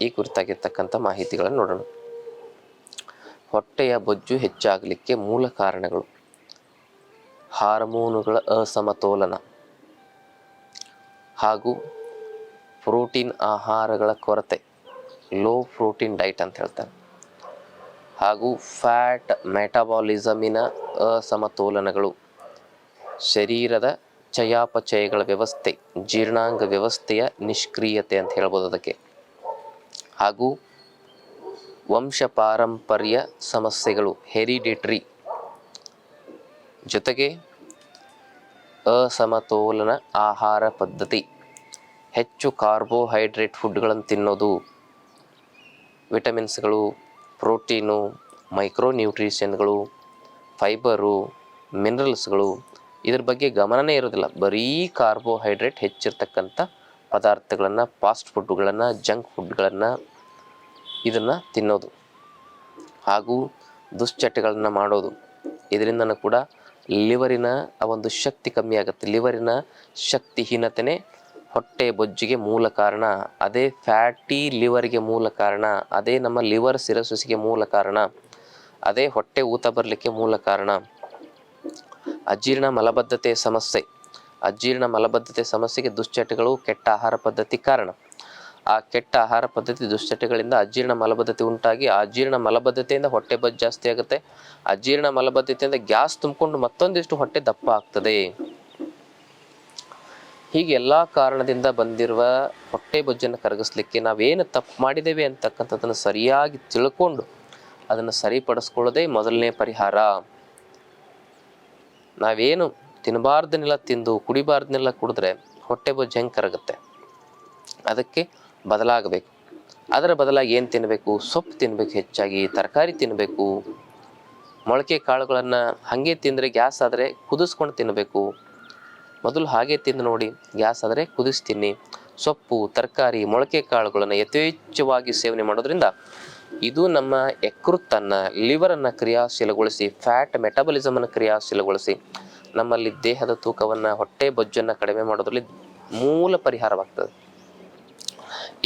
ಈ ಕುರಿತಾಗಿರ್ತಕ್ಕಂಥ ಮಾಹಿತಿಗಳನ್ನು ನೋಡೋಣ. ಹೊಟ್ಟೆಯ ಬೊಜ್ಜು ಹೆಚ್ಚಾಗಲಿಕ್ಕೆ ಮೂಲ ಕಾರಣಗಳು. ಹಾರ್ಮೋನುಗಳ ಅಸಮತೋಲನ. ಹಾಗೂ ಪ್ರೋಟೀನ್ ಆಹಾರಗಳ ಕೊರತೆ. ಲೋ ಪ್ರೋಟೀನ್ ಡೈಟ್ ಅಂತ ಹೇಳ್ತಾರೆ. ಹಾಗೂ ಫ್ಯಾಟ್ ಮೆಟಾಬಾಲಿಸಮಿನ ಅಸಮತೋಲನಗಳು. ಶರೀರದ ಚಯಾಪಚಯಗಳ ವ್ಯವಸ್ಥೆ, ಜೀರ್ಣಾಂಗ ವ್ಯವಸ್ಥೆಯ ನಿಷ್ಕ್ರಿಯತೆ ಅಂತ ಹೇಳ್ಬೋದು ಅದಕ್ಕೆ. ಹಾಗೂ ವಂಶಪಾರಂಪರ್ಯ ಸಮಸ್ಯೆಗಳು ಹೆರಿಡಿಟ್ರಿ ಜೊತೆಗೆ ಅಸಮತೋಲನ ಆಹಾರ ಪದ್ಧತಿ. ಹೆಚ್ಚು ಕಾರ್ಬೋಹೈಡ್ರೇಟ್ ಫುಡ್ಗಳನ್ನು ತಿನ್ನೋದು, ವಿಟಮಿನ್ಸ್ಗಳು, ಪ್ರೋಟೀನು, ಮೈಕ್ರೋನ್ಯೂಟ್ರಿಷನ್ಗಳು, ಫೈಬರು, ಮಿನರಲ್ಸ್ಗಳು. ಇದ್ರ ಬಗ್ಗೆ ಗಮನನೇ ಇರೋದಿಲ್ಲ. ಬರೀ ಕಾರ್ಬೋಹೈಡ್ರೇಟ್ ಹೆಚ್ಚಿರ್ತಕ್ಕಂಥ ಪದಾರ್ಥಗಳನ್ನು ಫಾಸ್ಟ್ ಫುಡ್ಗಳನ್ನು ಜಂಕ್ ಫುಡ್ಗಳನ್ನು ಇದನ್ನು ತಿನ್ನೋದು. ಹಾಗೂ ದುಶ್ಚಟಗಳನ್ನು ಮಾಡೋದು. ಇದರಿಂದನೂ ಕೂಡ ಲಿವರಿನ ಆ ಒಂದು ಶಕ್ತಿ ಕಮ್ಮಿ ಆಗುತ್ತೆ. ಲಿವರಿನ ಶಕ್ತಿಹೀನತೆಯೇ ಹೊಟ್ಟೆ ಬೊಜ್ಜಿಗೆ ಮೂಲ ಕಾರಣ. ಅದೇ ಫ್ಯಾಟಿ ಲಿವರ್ಗೆ ಮೂಲ ಕಾರಣ. ಅದೇ ನಮ್ಮ ಲಿವರ್ ಸಿರಸುಸಿಗೆ ಮೂಲ ಕಾರಣ. ಅದೇ ಹೊಟ್ಟೆ ಊತ ಬರಲಿಕ್ಕೆ ಮೂಲ ಕಾರಣ. ಅಜೀರ್ಣ ಮಲಬದ್ಧತೆ ಸಮಸ್ಯೆ. ಅಜೀರ್ಣ ಮಲಬದ್ಧತೆ ಸಮಸ್ಯೆಗೆ ದುಶ್ಚಟಗಳು ಕೆಟ್ಟ ಆಹಾರ ಪದ್ಧತಿ ಕಾರಣ. ಆ ಕೆಟ್ಟ ಆಹಾರ ಪದ್ಧತಿ ದುಶ್ಚಟಗಳಿಂದ ಅಜೀರ್ಣ ಮಲಬದ್ಧತೆ ಉಂಟಾಗಿ ಅಜೀರ್ಣ ಮಲಬದ್ಧತೆಯಿಂದ ಹೊಟ್ಟೆ ಬೊಜ್ಜು ಜಾಸ್ತಿ ಆಗುತ್ತೆ. ಅಜೀರ್ಣ ಮಲಬದ್ಧತೆಯಿಂದ ಗ್ಯಾಸ್ ತುಂಬಿಕೊಂಡು ಮತ್ತೊಂದಿಷ್ಟು ಹೊಟ್ಟೆ ದಪ್ಪ ಆಗ್ತದೆ. ಹೀಗೆ ಎಲ್ಲ ಕಾರಣದಿಂದ ಬಂದಿರುವ ಹೊಟ್ಟೆ ಬೊಜ್ಜನ್ನು ಕರಗಿಸ್ಲಿಕ್ಕೆ ನಾವೇನು ತಪ್ಪು ಮಾಡಿದ್ದೇವೆ ಅಂತಕ್ಕಂಥದ್ದನ್ನು ಸರಿಯಾಗಿ ತಿಳ್ಕೊಂಡು ಅದನ್ನು ಸರಿಪಡಿಸ್ಕೊಳ್ಳೋದೇ ಮೊದಲನೇ ಪರಿಹಾರ. ನಾವೇನು ತಿನ್ನಬಾರ್ದನ್ನೆಲ್ಲ ತಿಂದು ಕುಡಿಬಾರ್ದನ್ನೆಲ್ಲ ಕುಡಿದ್ರೆ ಹೊಟ್ಟೆ ಬೊಜ್ಜು ಹೆಂಗೆ ಕರಗುತ್ತೆ. ಅದಕ್ಕೆ ಬದಲಾಗಬೇಕು. ಅದರ ಬದಲಾಗಿ ಏನು ತಿನ್ನಬೇಕು ಸೊಪ್ಪು ತಿನ್ನಬೇಕು ಹೆಚ್ಚಾಗಿ, ತರಕಾರಿ ತಿನ್ನಬೇಕು ಮೊಳಕೆ ಕಾಳುಗಳನ್ನು ಹಾಗೆ ತಿಂದರೆ ಗ್ಯಾಸ್ ಆದರೆ ಕುದಿಸ್ಕೊಂಡು ತಿನ್ನಬೇಕು ಮೊದಲು ಹಾಗೆ ತಿಂದು ನೋಡಿ, ಗ್ಯಾಸ್ ಆದರೆ ಕುದಿಸ್ತೀನಿ. ಸೊಪ್ಪು, ತರಕಾರಿ, ಮೊಳಕೆ ಕಾಳುಗಳನ್ನು ಯಥೇಚ್ಛವಾಗಿ ಸೇವನೆ ಮಾಡೋದ್ರಿಂದ ಇದು ನಮ್ಮ ಯಕೃತ್ತನ್ನು, ಲಿವರನ್ನು ಕ್ರಿಯಾಶೀಲಗೊಳಿಸಿ, ಫ್ಯಾಟ್ ಮೆಟಬಲಿಸಮನ್ನು ಕ್ರಿಯಾಶೀಲಗೊಳಿಸಿ ನಮ್ಮಲ್ಲಿ ದೇಹದ ತೂಕವನ್ನು ಹೊಟ್ಟೆ ಬೊಜ್ಜನ್ನು ಕಡಿಮೆ ಮಾಡೋದ್ರಲ್ಲಿ ಮೂಲ ಪರಿಹಾರವಾಗ್ತದೆ.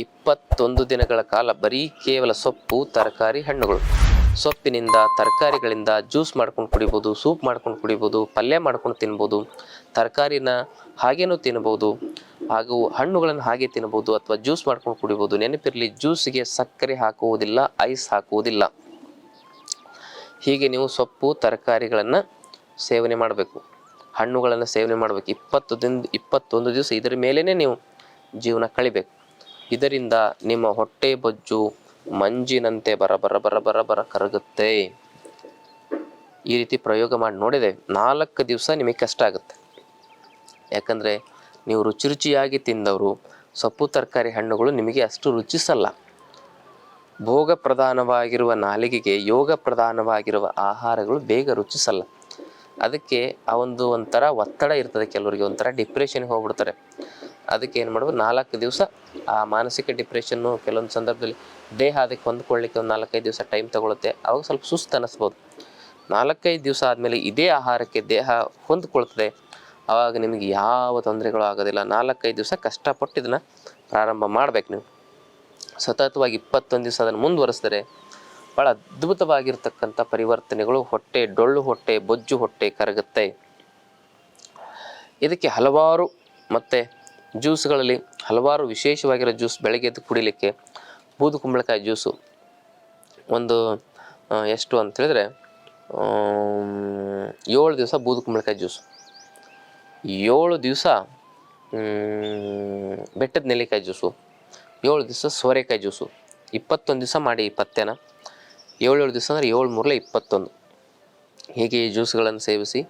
ಇಪ್ಪತ್ತೊಂದು ದಿನಗಳ ಕಾಲ ಬರೀ ಕೇವಲ ಸೊಪ್ಪು, ತರಕಾರಿ, ಹಣ್ಣುಗಳು. ಸೊಪ್ಪಿನಿಂದ, ತರಕಾರಿಗಳಿಂದ ಜ್ಯೂಸ್ ಮಾಡ್ಕೊಂಡು ಕುಡಿಬೋದು, ಸೂಪ್ ಮಾಡ್ಕೊಂಡು ಕುಡಿಬೋದು, ಪಲ್ಯ ಮಾಡ್ಕೊಂಡು ತಿನ್ಬೋದು, ತರಕಾರಿನ ಹಾಗೇನೂ ತಿನ್ಬೋದು, ಹಾಗೂ ಹಣ್ಣುಗಳನ್ನು ಹಾಗೆ ತಿನ್ಬೋದು ಅಥವಾ ಜ್ಯೂಸ್ ಮಾಡ್ಕೊಂಡು ಕುಡಿಬೋದು, ನೆನಪಿರಲಿ ಜ್ಯೂಸಿಗೆ ಸಕ್ಕರೆ ಹಾಕುವುದಿಲ್ಲ, ಐಸ್ ಹಾಕುವುದಿಲ್ಲ. ಹೀಗೆ ನೀವು ಸೊಪ್ಪು, ತರಕಾರಿಗಳನ್ನು ಸೇವನೆ ಮಾಡಬೇಕು. ಹಣ್ಣುಗಳನ್ನು ಸೇವನೆ ಮಾಡಬೇಕು. ಇಪ್ಪತ್ತು ದಿನ, ಇಪ್ಪತ್ತೊಂದು ದಿವಸ ಇದರ ಮೇಲೇ ನೀವು ಜೀವನ ಕಳಿಬೇಕು. ಇದರಿಂದ ನಿಮ್ಮ ಹೊಟ್ಟೆ ಬೊಜ್ಜು ಮಂಜಿನಂತೆ ಬರ ಬರ ಬರ ಬರ ಬರ ಕರಗುತ್ತೆ. ಈ ರೀತಿ ಪ್ರಯೋಗ ಮಾಡಿ ನೋಡಿದೆ ನಾಲ್ಕು ದಿವಸ ನಿಮಗೆ ಕಷ್ಟ ಆಗುತ್ತೆ. ಯಾಕಂದರೆ ನೀವು ರುಚಿ ರುಚಿಯಾಗಿ ತಿಂದವರು ಸೊಪ್ಪು, ತರಕಾರಿ ಹಣ್ಣುಗಳು ನಿಮಗೆ ಅಷ್ಟು ರುಚಿಸಲ್ಲ. ಭೋಗ ಪ್ರಧಾನವಾಗಿರುವ ನಾಲಿಗೆಗೆ ಯೋಗ ಪ್ರಧಾನವಾಗಿರುವ ಆಹಾರಗಳು ಬೇಗ ರುಚಿಸಲ್ಲ. ಅದಕ್ಕೆ ಆ ಒಂದು ಒಂಥರ ಒತ್ತಡ ಇರ್ತದೆ ಕೆಲವರಿಗೆ, ಒಂಥರ ಡಿಪ್ರೆಷನ್ಗೆ ಹೋಗ್ಬಿಡ್ತಾರೆ. ಅದಕ್ಕೆ ಏನು ಮಾಡೋದು ನಾಲ್ಕು ದಿವಸ ಆ ಮಾನಸಿಕ ಡಿಪ್ರೆಷನ್ನು ಕೆಲವೊಂದು ಸಂದರ್ಭದಲ್ಲಿ ದೇಹ ಅದಕ್ಕೆ ಹೊಂದ್ಕೊಳ್ಳಿಕ್ಕೆ ಒಂದು ನಾಲ್ಕೈದು ದಿವಸ ಟೈಮ್ ತಗೊಳುತ್ತೆ. ಅವಾಗ ಸ್ವಲ್ಪ ಸುಸ್ತು ಅನ್ನಿಸ್ಬೋದು ನಾಲ್ಕೈದು ದಿವಸ ಆದಮೇಲೆ ಇದೇ ಆಹಾರಕ್ಕೆ ದೇಹ ಹೊಂದ್ಕೊಳ್ತದೆ. ಆವಾಗ ನಿಮಗೆ ಯಾವ ತೊಂದರೆಗಳು ಆಗೋದಿಲ್ಲ. ನಾಲ್ಕೈದು ದಿವಸ ಕಷ್ಟಪಟ್ಟು ಇದನ್ನು ಪ್ರಾರಂಭ ಮಾಡ್ಬೇಕು ನೀವು. ಸತತವಾಗಿ ಇಪ್ಪತ್ತೊಂದು ದಿವಸ ಅದನ್ನು ಮುಂದುವರಿಸಿದರೆ ಭಾಳ ಅದ್ಭುತವಾಗಿರ್ತಕ್ಕಂಥ ಪರಿವರ್ತನೆಗಳು. ಹೊಟ್ಟೆ ಡೊಳ್ಳು ಹೊಟ್ಟೆ, ಬೊಜ್ಜು ಹೊಟ್ಟೆ ಕರಗುತ್ತೆ. ಇದಕ್ಕೆ ಹಲವಾರು ಮತ್ತು ಜ್ಯೂಸ್ಗಳಲ್ಲಿ ಹಲವಾರು ವಿಶೇಷವಾಗಿರೋ ಜ್ಯೂಸ್ ಬೆಳಗ್ಗೆ ಎದ್ದು ಕುಡಿಲಿಕ್ಕೆ ಬೂದು ಕುಂಬಳಕಾಯಿ ಜ್ಯೂಸು. ಒಂದು ಎಷ್ಟು ಅಂತ ಹೇಳಿದ್ರೆ ಏಳು ದಿವಸ ಬೂದು ಕುಂಬಳಕಾಯಿ ಜ್ಯೂಸು. ಏಳು ದಿವಸ ಬೆಟ್ಟದ ನೆಲ್ಲಿಕಾಯಿ ಜ್ಯೂಸು. ಏಳು ದಿವಸ ಸೋರೆಕಾಯಿ ಜ್ಯೂಸು. ಇಪ್ಪತ್ತೊಂದು ದಿವಸ ಮಾಡಿ ಈ ಪಥ್ಯನ ಏಳೇಳು ದಿವಸ ಅಂದರೆ ಏಳು ಮೂರಲೇ ಇಪ್ಪತ್ತೊಂದು. ಹೀಗೆ ಈ ಜ್ಯೂಸ್ಗಳನ್ನು ಸೇವಿಸಿ,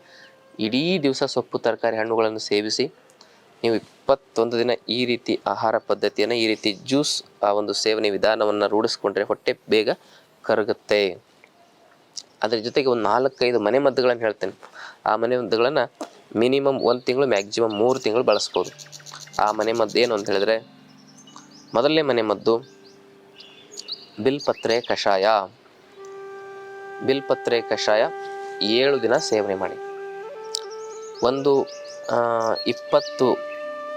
ಇಡೀ ದಿವಸ ಸೊಪ್ಪು, ತರಕಾರಿ, ಹಣ್ಣುಗಳನ್ನು ಸೇವಿಸಿ, ನೀವು ಇಪ್ಪತ್ತೊಂದು ದಿನ ಈ ರೀತಿ ಆಹಾರ ಪದ್ಧತಿಯನ್ನು, ಈ ರೀತಿ ಜ್ಯೂಸ್ ಆ ಒಂದು ಸೇವನೆ ವಿಧಾನವನ್ನು ರೂಢಿಸ್ಕೊಂಡ್ರೆ ಹೊಟ್ಟೆ ಬೇಗ ಕರಗುತ್ತೆ. ಅದರ ಜೊತೆಗೆ ಒಂದು ನಾಲ್ಕೈದು ಮನೆ ಮದ್ದುಗಳನ್ನು ಹೇಳ್ತೇನೆ. ಆ ಮನೆ ಮದ್ದುಗಳನ್ನು ಮಿನಿಮಮ್ ಒಂದು ತಿಂಗಳು, ಮ್ಯಾಕ್ಸಿಮಮ್ ಮೂರು ತಿಂಗಳು ಬಳಸ್ಬೋದು. ಆ ಮನೆ ಮದ್ದು ಏನು ಅಂತ ಹೇಳಿದ್ರೆ, ಮೊದಲನೇ ಮನೆ ಮದ್ದು ಬಿಲ್ಪತ್ರೆ ಕಷಾಯ. ಬಿಲ್ಪತ್ರೆ ಕಷಾಯ ಏಳು ದಿನ ಸೇವನೆ ಮಾಡಿ. ಒಂದು ಇಪ್ಪತ್ತು,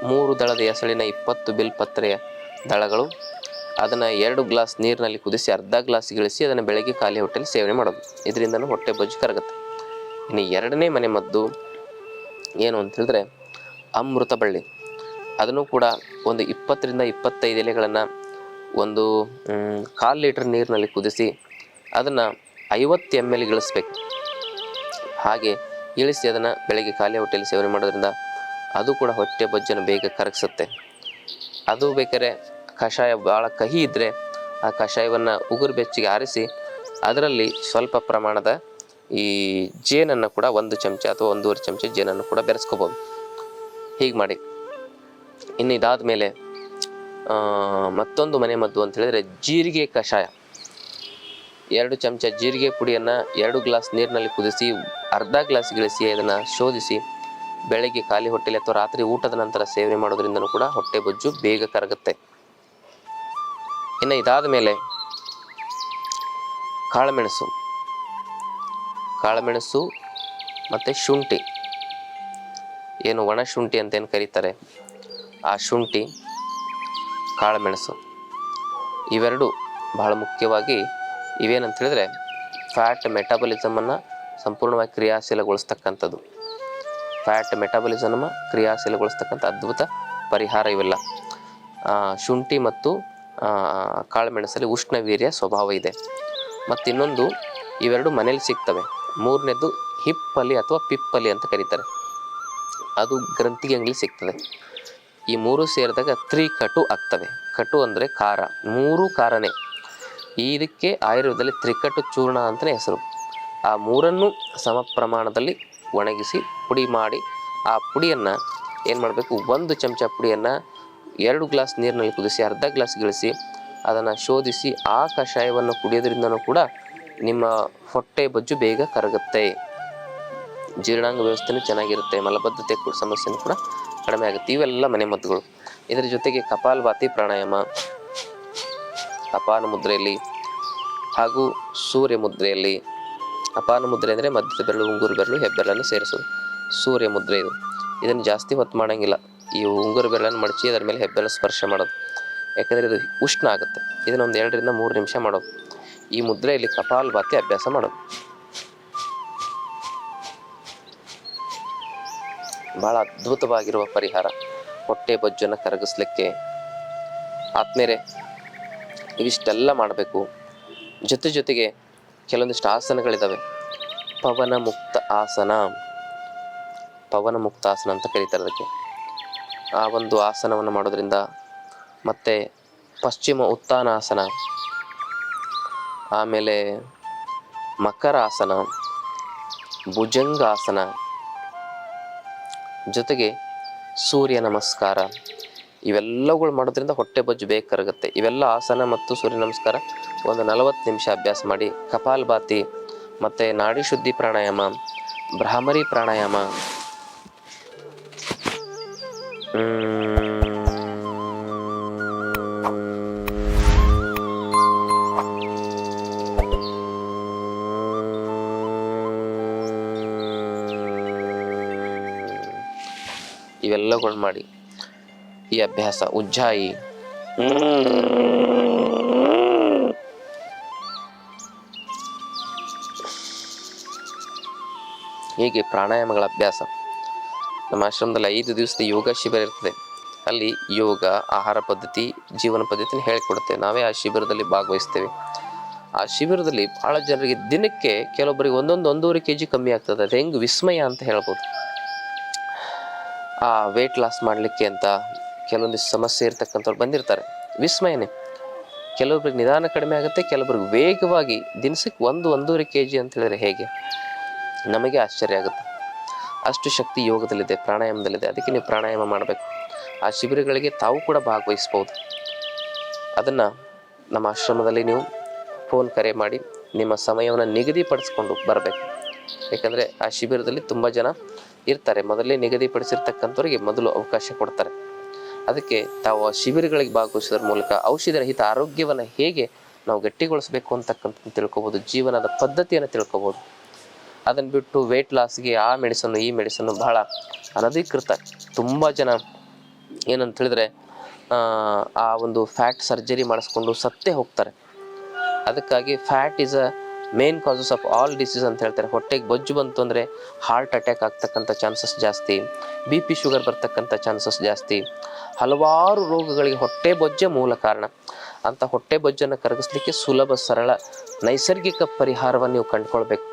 ಮೂರು ದಳದ ಎಸಳಿನ ಇಪ್ಪತ್ತು ಬಿಲ್ಪತ್ರೆಯ ದಳಗಳು ಅದನ್ನು ಎರಡು ಗ್ಲಾಸ್ ನೀರಿನಲ್ಲಿ ಕುದಿಸಿ ಅರ್ಧ ಗ್ಲಾಸ್ ಗಿಳಿಸಿ ಅದನ್ನು ಬೆಳಗ್ಗೆ ಖಾಲಿ ಹೊಟ್ಟೆಲಿ ಸೇವನೆ ಮಾಡೋದು. ಇದರಿಂದನೂ ಹೊಟ್ಟೆ ಬೊಜ್ಜು ಕರಗುತ್ತೆ. ಇನ್ನು ಎರಡನೇ ಮನೆ ಮದ್ದು ಏನು ಅಂತ ಹೇಳಿದ್ರೆ ಅಮೃತ ಬಳ್ಳಿ. ಅದನ್ನು ಕೂಡ ಒಂದು ಇಪ್ಪತ್ತರಿಂದ ಇಪ್ಪತ್ತೈದು ಎಲೆಗಳನ್ನು ಒಂದು ಕಾಲು ಲೀಟ್ರ್ ನೀರಿನಲ್ಲಿ ಕುದಿಸಿ ಅದನ್ನು ಐವತ್ತು ಎಂ ಎಲ್ ಇಳಿಸ್ಬೇಕು ಹಾಗೆ ಇಳಿಸಿ ಅದನ್ನು ಬೆಳಗ್ಗೆ ಖಾಲಿ ಹೊಟ್ಟೆಯಲ್ಲಿ ಸೇವನೆ ಮಾಡೋದ್ರಿಂದ ಅದು ಕೂಡ ಹೊಟ್ಟೆ ಬೊಜ್ಜನ್ನು ಬೇಗ ಕರಗಿಸುತ್ತೆ. ಅದು ಬೇಕಾದ್ರೆ ಕಷಾಯ ಭಾಳ ಕಹಿ ಇದ್ದರೆ ಆ ಕಷಾಯವನ್ನು ಉಗುರು ಬೆಚ್ಚಿಗೆ ಆರಿಸಿ ಅದರಲ್ಲಿ ಸ್ವಲ್ಪ ಪ್ರಮಾಣದ ಈ ಜೇನನ್ನು ಕೂಡ ಒಂದು ಚಮಚ ಅಥವಾ ಒಂದೂವರೆ ಚಮಚ ಜೇನನ್ನು ಕೂಡ ಬೆರೆಸ್ಕೋಬೋದು. ಹೀಗೆ ಮಾಡಿ. ಇನ್ನು ಇದಾದ ಮೇಲೆ ಮತ್ತೊಂದು ಮನೆ ಮದ್ದು ಅಂತ ಹೇಳಿದರೆ ಜೀರಿಗೆ ಕಷಾಯ. ಎರಡು ಚಮಚ ಜೀರಿಗೆ ಪುಡಿಯನ್ನು ಎರಡು ಗ್ಲಾಸ್ ನೀರಿನಲ್ಲಿ ಕುದಿಸಿ, ಅರ್ಧ ಗ್ಲಾಸ್ ಗಿಳಿಸಿ ಅದನ್ನು ಶೋಧಿಸಿ, ಬೆಳಗ್ಗೆ ಖಾಲಿ ಹೊಟ್ಟೆಲಿ ಅಥವಾ ರಾತ್ರಿ ಊಟದ ನಂತರ ಸೇವನೆ ಮಾಡೋದ್ರಿಂದನೂ ಕೂಡ ಹೊಟ್ಟೆ ಬೊಜ್ಜು ಬೇಗ ಕರಗುತ್ತೆ. ಇನ್ನು ಇದಾದ ಮೇಲೆ ಕಾಳುಮೆಣಸು. ಕಾಳುಮೆಣಸು ಮತ್ತು ಶುಂಠಿ. ಏನು ಒಣ ಶುಂಠಿ ಅಂತ ಏನು ಕರೀತಾರೆ? ಆ ಶುಂಠಿ, ಕಾಳುಮೆಣಸು. ಇವೆರಡು ಬಹಳ ಮುಖ್ಯವಾಗಿ ಇವೇನಂತ ಹೇಳಿದ್ರೆ ಫ್ಯಾಟ್ ಮೆಟಾಬಲಿಸಮನ್ನು ಸಂಪೂರ್ಣವಾಗಿ ಕ್ರಿಯಾಶೀಲಗೊಳಿಸ್ತಕ್ಕಂಥದ್ದು. ಫ್ಯಾಟ್ ಮೆಟಾಬಲಿಸಮ್ ಕ್ರಿಯಾಶೀಲಗೊಳಿಸ್ತಕ್ಕಂಥ ಅದ್ಭುತ ಪರಿಹಾರ ಇವೆಲ್ಲ. ಶುಂಠಿ ಮತ್ತು ಕಾಳುಮೆಣಸಲ್ಲಿ ಉಷ್ಣವೀರ್ಯ ಸ್ವಭಾವ ಇದೆ. ಮತ್ತು ಇನ್ನೊಂದು ಇವೆರಡು ಮನೇಲಿ ಸಿಗ್ತವೆ. ಮೂರನೇದು ಹಿಪ್ಪಲಿ ಅಥವಾ ಪಿಪ್ಪಲಿ ಅಂತ ಕರೀತಾರೆ. ಅದು ಗ್ರಂಥಿಗೆ ಅಂಗಡಿ ಸಿಗ್ತದೆ. ಈ ಮೂರು ಸೇರಿದಾಗ ತ್ರಿಕಟು ಆಗ್ತವೆ. ಕಟು ಅಂದರೆ ಖಾರ. ಮೂರು ಖಾರನೇ. ಇದಕ್ಕೆ ಆಯುರ್ವೇದದಲ್ಲಿ ತ್ರಿಕಟು ಚೂರ್ಣ ಅಂತಲೇ ಹೆಸರು. ಆ ಮೂರನ್ನು ಸಮ ಪ್ರಮಾಣದಲ್ಲಿ ಒಣಗಿಸಿ ಪುಡಿ ಮಾಡಿ ಆ ಪುಡಿಯನ್ನು ಏನು ಮಾಡಬೇಕು? ಒಂದು ಚಮಚ ಪುಡಿಯನ್ನು ಎರಡು ಗ್ಲಾಸ್ ನೀರಿನಲ್ಲಿ ಕುದಿಸಿ, ಅರ್ಧ ಗ್ಲಾಸ್ ಗಿಳಿಸಿ, ಅದನ್ನು ಶೋಧಿಸಿ ಆ ಕಷಾಯವನ್ನು ಕುಡಿಯೋದ್ರಿಂದನೂ ಕೂಡ ನಿಮ್ಮ ಹೊಟ್ಟೆ ಬೊಜ್ಜು ಬೇಗ ಕರಗುತ್ತೆ. ಜೀರ್ಣಾಂಗ ವ್ಯವಸ್ಥೆನೂ ಚೆನ್ನಾಗಿರುತ್ತೆ, ಮಲಬದ್ಧತೆ ಕೂಡ ಸಮಸ್ಯೆನೂ ಕೂಡ ಕಡಿಮೆ ಆಗುತ್ತೆ. ಇವೆಲ್ಲ ಮನೆಮದ್ದುಗಳು ಇದರ ಜೊತೆಗೆ ಕಪಾಲಭಾತಿ ಪ್ರಾಣಾಯಾಮ ಅಪಾನ ಮುದ್ರೆಯಲ್ಲಿ ಹಾಗೂ ಸೂರ್ಯ ಮುದ್ರೆಯಲ್ಲಿ. ಅಪಾನ ಮುದ್ರೆ ಅಂದರೆ ಮಧ್ಯದ ಬೆರಳು, ಉಂಗುರು ಬೆರಳು, ಹೆಬ್ಬೆರಳನ್ನು ಸೇರಿಸೋದು. ಸೂರ್ಯ ಮುದ್ರೆ ಇದು. ಇದನ್ನು ಜಾಸ್ತಿ ಹೊತ್ತು ಮಾಡೋಂಗಿಲ್ಲ. ಈ ಉಂಗುರು ಬೆರಳನ್ನು ಮಡಚಿ ಅದರ ಮೇಲೆ ಹೆಬ್ಬೆರಳು ಸ್ಪರ್ಶ ಮಾಡೋದು. ಯಾಕಂದರೆ ಇದು ಉಷ್ಣ ಆಗುತ್ತೆ. ಇದನ್ನು ಒಂದು ಎರಡರಿಂದ ಮೂರು ನಿಮಿಷ ಮಾಡೋದು. ಈ ಮುದ್ರೆಯಲ್ಲಿ ಕಪಾಲಭಾತಿ ಅಭ್ಯಾಸ ಮಾಡೋದು. ಭಾಳ ಅದ್ಭುತವಾಗಿರುವ ಪರಿಹಾರ. ಹೊಟ್ಟೆ ಬೊಜ್ಜನ್ನು ಕರಗಿಸ್ಲಿಕ್ಕೆ. ಆದ್ಮೇಲೆ ಇವಿಷ್ಟೆಲ್ಲ ಮಾಡಬೇಕು. ಜೊತೆ ಜೊತೆಗೆ ಕೆಲವೊಂದಿಷ್ಟು ಆಸನಗಳಿದ್ದಾವೆ ಪವನ ಮುಕ್ತ ಆಸನ. ಪವನ ಮುಕ್ತ ಆಸನ ಅಂತ ಕರೀತಾರೆ ಅದಕ್ಕೆ. ಆ ಒಂದು ಆಸನವನ್ನು ಮಾಡೋದ್ರಿಂದ ಮತ್ತು ಪಶ್ಚಿಮ ಉತ್ಥಾನಾಸನ ಆಮೇಲೆ ಮಕರ ಆಸನ ಭುಜಂಗಾಸನ, ಜೊತೆಗೆ ಸೂರ್ಯ ನಮಸ್ಕಾರ ಇವೆಲ್ಲವುಗಳು ಮಾಡೋದ್ರಿಂದ ಹೊಟ್ಟೆ ಬೊಜ್ಜು ಬೇಗ ಕರಗುತ್ತೆ ಇವೆಲ್ಲ ಆಸನ ಮತ್ತು ಸೂರ್ಯ ನಮಸ್ಕಾರ. ಒಂದು ನಲವತ್ತು ನಿಮಿಷ ಅಭ್ಯಾಸ ಮಾಡಿ ಕಪಾಲಭಾತಿ ಮತ್ತು ನಾಡಿ ಶುದ್ಧಿ ಪ್ರಾಣಾಯಾಮ, ಭ್ರಾಮರಿ ಪ್ರಾಣಾಯಾಮ. ಇವೆಲ್ಲಗಳು ಮಾಡಿ ಈ ಅಭ್ಯಾಸ ಉಜ್ಜಾಯಿ. ಹೀಗೆ ಪ್ರಾಣಾಯಾಮಗಳ ಅಭ್ಯಾಸ. ನಮ್ಮ ಆಶ್ರಮದಲ್ಲಿ ಐದು ದಿವಸದ ಯೋಗ ಶಿಬಿರ ಇರ್ತದೆ. ಅಲ್ಲಿ ಯೋಗ, ಆಹಾರ ಪದ್ಧತಿ, ಜೀವನ ಪದ್ಧತಿನ ಹೇಳಿಕೊಡುತ್ತೇವೆ ನಾವೇ ಆ ಶಿಬಿರದಲ್ಲಿ ಭಾಗವಹಿಸ್ತೇವೆ. ಆ ಶಿಬಿರದಲ್ಲಿ ಭಾಳ ಜನರಿಗೆ ದಿನಕ್ಕೆ ಕೆಲವೊಬ್ಬರಿಗೆ ಒಂದೊಂದು ಒಂದೂವರೆ ಕೆ ಜಿ ಕಮ್ಮಿ ಆಗ್ತದೆ. ಅದು ಹೆಂಗೆ ವಿಸ್ಮಯ ಅಂತ ಹೇಳ್ಬೋದು. ಆ ವೇಟ್ ಲಾಸ್ ಮಾಡಲಿಕ್ಕೆ ಅಂತ ಕೆಲವೊಂದಿಷ್ಟು ಸಮಸ್ಯೆ ಇರ್ತಕ್ಕಂಥವ್ರು ಬಂದಿರ್ತಾರೆ. ವಿಸ್ಮಯನೇ. ಕೆಲವೊಬ್ರಿಗೆ ನಿಧಾನ ಕಡಿಮೆ ಆಗುತ್ತೆ, ಕೆಲವೊಬ್ರಿಗೆ ವೇಗವಾಗಿ ದಿನಸಕ್ಕೆ ಒಂದು, ಒಂದೂವರೆ ಕೆ ಜಿ ಅಂತ ಹೇಳಿದ್ರೆ ಹೇಗೆ? ನಮಗೆ ಆಶ್ಚರ್ಯ ಆಗುತ್ತೆ. ಅಷ್ಟು ಶಕ್ತಿ ಯೋಗದಲ್ಲಿದೆ, ಪ್ರಾಣಾಯಾಮದಲ್ಲಿದೆ, ಅದಕ್ಕೆ ನೀವು ಪ್ರಾಣಾಯಾಮ ಮಾಡಬೇಕು. ಆ ಶಿಬಿರಗಳಿಗೆ ತಾವು ಕೂಡ ಭಾಗವಹಿಸ್ಬೋದು. ಅದನ್ನು ನಮ್ಮ ಆಶ್ರಮದಲ್ಲಿ ನೀವು ಫೋನ್ ಕರೆ ಮಾಡಿ ನಿಮ್ಮ ಸಮಯವನ್ನು ನಿಗದಿಪಡಿಸ್ಕೊಂಡು ಬರಬೇಕು. ಯಾಕಂದರೆ ಆ ಶಿಬಿರದಲ್ಲಿ ತುಂಬ ಜನ ಇರ್ತಾರೆ. ಮೊದಲೇ ನಿಗದಿಪಡಿಸಿರ್ತಕ್ಕಂಥವ್ರಿಗೆ ಮೊದಲು ಅವಕಾಶ ಕೊಡ್ತಾರೆ. ಅದಕ್ಕೆ ತಾವು ಶಿಬಿರಗಳಿಗೆ ಭಾಗವಹಿಸೋದ್ರ ಮೂಲಕ ಔಷಧಿ ರಹಿತ ಆರೋಗ್ಯವನ್ನು ಹೇಗೆ ನಾವು ಗಟ್ಟಿಗೊಳಿಸಬೇಕು ಅಂತಕ್ಕಂಥ ತಿಳ್ಕೊಬೋದು, ಜೀವನದ ಪದ್ಧತಿಯನ್ನು ತಿಳ್ಕೊಬೋದು. ಅದನ್ನು ಬಿಟ್ಟು ವೆಯ್ಟ್ ಲಾಸ್ಗೆ ಆ ಮೆಡಿಸನ್ನು ಈ ಮೆಡಿಸನ್ನು ಬಹಳ ಅನಧಿಕೃತ. ತುಂಬ ಜನ ಏನಂತ ಹೇಳಿದ್ರೆ, ಆ ಒಂದು ಫ್ಯಾಟ್ ಸರ್ಜರಿ ಮಾಡಿಸ್ಕೊಂಡು ಸತ್ತೇ ಹೋಗ್ತಾರೆ. ಅದಕ್ಕಾಗಿ fat is a main causes of all diseases ಅಂತ ಹೇಳ್ತಾರೆ. ಹೊಟ್ಟೆಗೆ ಬೊಜ್ಜು ಬಂತು ಅಂದರೆ ಹಾರ್ಟ್ ಅಟ್ಯಾಕ್ ಆಗ್ತಕ್ಕಂಥ ಚಾನ್ಸಸ್ ಜಾಸ್ತಿ ಬಿ ಪಿ ಶುಗರ್ ಬರ್ತಕ್ಕಂಥ ಚಾನ್ಸಸ್ ಜಾಸ್ತಿ. ಹಲವಾರು ರೋಗಗಳಿಗೆ ಹೊಟ್ಟೆ ಬೊಜ್ಜೆ ಮೂಲ ಕಾರಣ. ಅಂತ ಹೊಟ್ಟೆ ಬೊಜ್ಜನ್ನು ಕರಗಿಸ್ಲಿಕ್ಕೆ ಸುಲಭ, ಸರಳ, ನೈಸರ್ಗಿಕ ಪರಿಹಾರವನ್ನು ನೀವು ಕಂಡುಕೊಳ್ಬೇಕು.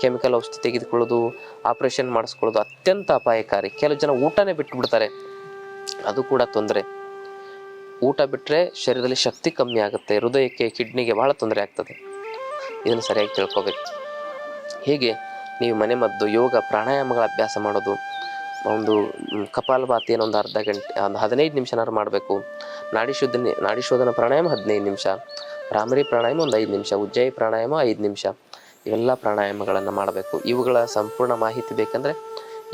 ಕೆಮಿಕಲ್ ಔಷಧಿ ತೆಗೆದುಕೊಳ್ಳೋದು ಆಪರೇಷನ್ ಮಾಡಿಸ್ಕೊಳ್ಳೋದು ಅತ್ಯಂತ ಅಪಾಯಕಾರಿ. ಕೆಲವು ಜನ ಊಟನೇ ಬಿಟ್ಟು ಬಿಡ್ತಾರೆ ಅದು ಕೂಡ ತೊಂದರೆ. ಊಟ ಬಿಟ್ಟರೆ ಶರೀರದಲ್ಲಿ ಶಕ್ತಿ ಕಮ್ಮಿ ಆಗುತ್ತೆ. ಹೃದಯಕ್ಕೆ ಕಿಡ್ನಿಗೆ ಬಹಳ ತೊಂದರೆ ಆಗ್ತದೆ. ಇದನ್ನು ಸರಿಯಾಗಿ ತಿಳ್ಕೊಬೇಕು. ಹೀಗೆ ನೀವು ಮನೆ ಮದ್ದು ಯೋಗ ಪ್ರಾಣಾಯಾಮಗಳ ಅಭ್ಯಾಸ ಮಾಡೋದು, ಒಂದು ಕಪಾಲಭಾತಿ ಕಪಾಲಭಾತಿಯನ್ನು ಒಂದು ಅರ್ಧ ಗಂಟೆ, ಒಂದು ಹದಿನೈದು ನಿಮಿಷನಾದ್ರು ಮಾಡಬೇಕು. ನಾಡಿ ಶುದ್ಧನೆ, ನಾಡಿ ಶೋಧನ ಪ್ರಾಣಾಯಾಮ ಹದಿನೈದು ನಿಮಿಷ, ರಾಮರಿ ಪ್ರಾಣಾಯಾಮ ಒಂದು ಐದು ನಿಮಿಷ ಉಜ್ಜಯಿ ಪ್ರಾಣಾಯಾಮ ಐದು ನಿಮಿಷ, ಇವೆಲ್ಲ ಪ್ರಾಣಾಯಾಮಗಳನ್ನು ಮಾಡಬೇಕು. ಇವುಗಳ ಸಂಪೂರ್ಣ ಮಾಹಿತಿ ಬೇಕಂದರೆ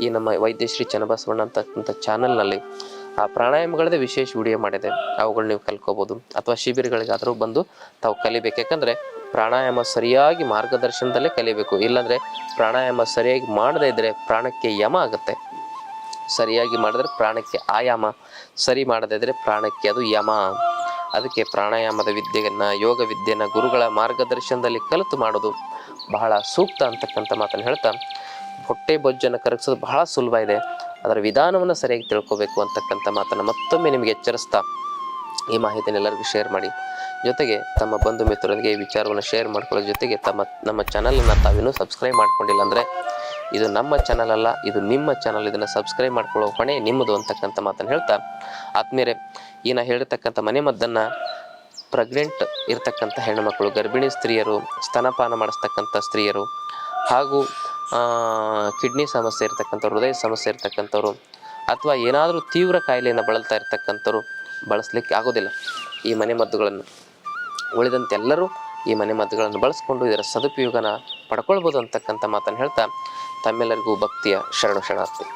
ಈ ನಮ್ಮ ವೈದ್ಯಶ್ರೀ ಚನ್ನಬಸವಣ್ಣ ಅಂತಕ್ಕಂಥ ಚಾನಲ್ನಲ್ಲಿ ಆ ಪ್ರಾಣಾಯಾಮಗಳದೇ ವಿಶೇಷ ವಿಡಿಯೋ ಮಾಡಿದೆ. ಅವುಗಳು ನೀವು ಕಲ್ಕೋಬೋದು ಅಥವಾ ಶಿಬಿರಗಳಿಗಾದರೂ ಬಂದು ತಾವು ಕಲಿಬೇಕು. ಯಾಕಂದರೆ ಪ್ರಾಣಾಯಾಮ ಸರಿಯಾಗಿ ಮಾರ್ಗದರ್ಶನದಲ್ಲೇ ಕಲಿಬೇಕು. ಇಲ್ಲಾಂದರೆ ಪ್ರಾಣಾಯಾಮ ಸರಿಯಾಗಿ ಮಾಡದೇ ಇದ್ದರೆ ಪ್ರಾಣಕ್ಕೆ ಯಮ ಆಗುತ್ತೆ. ಸರಿಯಾಗಿ ಮಾಡಿದ್ರೆ ಪ್ರಾಣಕ್ಕೆ ಆಯಾಮ. ಸರಿ ಮಾಡದೇ ಇದ್ದರೆ ಪ್ರಾಣಕ್ಕೆ ಅದು ಯಮ. ಅದಕ್ಕೆ ಪ್ರಾಣಾಯಾಮದ ವಿದ್ಯೆಯನ್ನು, ಯೋಗ ವಿದ್ಯೆಯನ್ನು ಗುರುಗಳ ಮಾರ್ಗದರ್ಶನದಲ್ಲಿ ಕಲಿತು ಮಾಡೋದು ಬಹಳ ಸೂಕ್ತ ಅಂತಕ್ಕಂಥ ಮಾತನ್ನು ಹೇಳ್ತಾ, ಹೊಟ್ಟೆ ಬೊಜ್ಜನ್ನು ಕರಗಿಸೋದು ಬಹಳ ಸುಲಭ ಇದೆ. ಅದರ ವಿಧಾನವನ್ನು ಸರಿಯಾಗಿ ತಿಳ್ಕೋಬೇಕು ಅಂತಕ್ಕಂಥ ಮಾತನ್ನು ಮತ್ತೊಮ್ಮೆ ನಿಮಗೆ ಎಚ್ಚರಿಸ್ತಾ ಈ ಮಾಹಿತಿನ ಎಲ್ಲರಿಗೂ ಶೇರ್ ಮಾಡಿ. ಜೊತೆಗೆ ತಮ್ಮ ಬಂಧು ಮಿತ್ರರೊಂದಿಗೆ ಈ ವಿಚಾರವನ್ನು ಶೇರ್ ಮಾಡ್ಕೊಳ್ಳೋ ಜೊತೆಗೆ ತಮ್ಮ, ನಮ್ಮ ಚಾನಲನ್ನು ತಾವಿನ್ನೂ ಸಬ್ಸ್ಕ್ರೈಬ್ ಮಾಡ್ಕೊಂಡಿಲ್ಲ ಅಂದರೆ ಇದು ನಮ್ಮ ಚಾನಲ್ ಅಲ್ಲ, ಇದು ನಿಮ್ಮ ಚಾನಲ್ ಇದನ್ನು ಸಬ್ಸ್ಕ್ರೈಬ್ ಮಾಡ್ಕೊಳ್ಳೋ ಹೊಣೆ ನಿಮ್ಮದು ಅಂತಕ್ಕಂಥ ಮಾತನ್ನು ಹೇಳ್ತಾ ಆದ್ಮೇಲೆ ಈ ನಾ ಹೇಳಿರ್ತಕ್ಕಂಥ ಮನೆ ಮದ್ದನ್ನು ಪ್ರೆಗ್ನೆಂಟ್ ಇರತಕ್ಕಂಥ ಹೆಣ್ಣುಮಕ್ಕಳು, ಗರ್ಭಿಣಿ ಸ್ತ್ರೀಯರು, ಸ್ತನಪಾನ ಮಾಡಿಸ್ತಕ್ಕಂಥ ಸ್ತ್ರೀಯರು ಹಾಗೂ ಕಿಡ್ನಿ ಸಮಸ್ಯೆ ಇರ್ತಕ್ಕಂಥ ಹೃದಯ ಸಮಸ್ಯೆ ಇರ್ತಕ್ಕಂಥವ್ರು ಅಥವಾ ಏನಾದರೂ ತೀವ್ರ ಕಾಯಿಲೆಯನ್ನು ಬಳಲ್ತಾ ಇರ್ತಕ್ಕಂಥವ್ರು ಬಳಸಲಿಕ್ಕೆ ಆಗೋದಿಲ್ಲ. ಈ ಮನೆ ಮದ್ದುಗಳನ್ನು. ಉಳಿದಂತೆ ಎಲ್ಲರೂ ಈ ಮನೆ ಮದ್ದುಗಳನ್ನು ಬಳಸ್ಕೊಂಡು ಇದರ ಸದುಪಯೋಗನ ಪಡ್ಕೊಳ್ಬೋದು ಅಂತಕ್ಕಂಥ ಮಾತನ್ನು ಹೇಳ್ತಾ ತಮ್ಮೆಲ್ಲರಿಗೂ ಭಕ್ತಿಯ ಶರಣು ಶರಣಾರ್ಥಿ.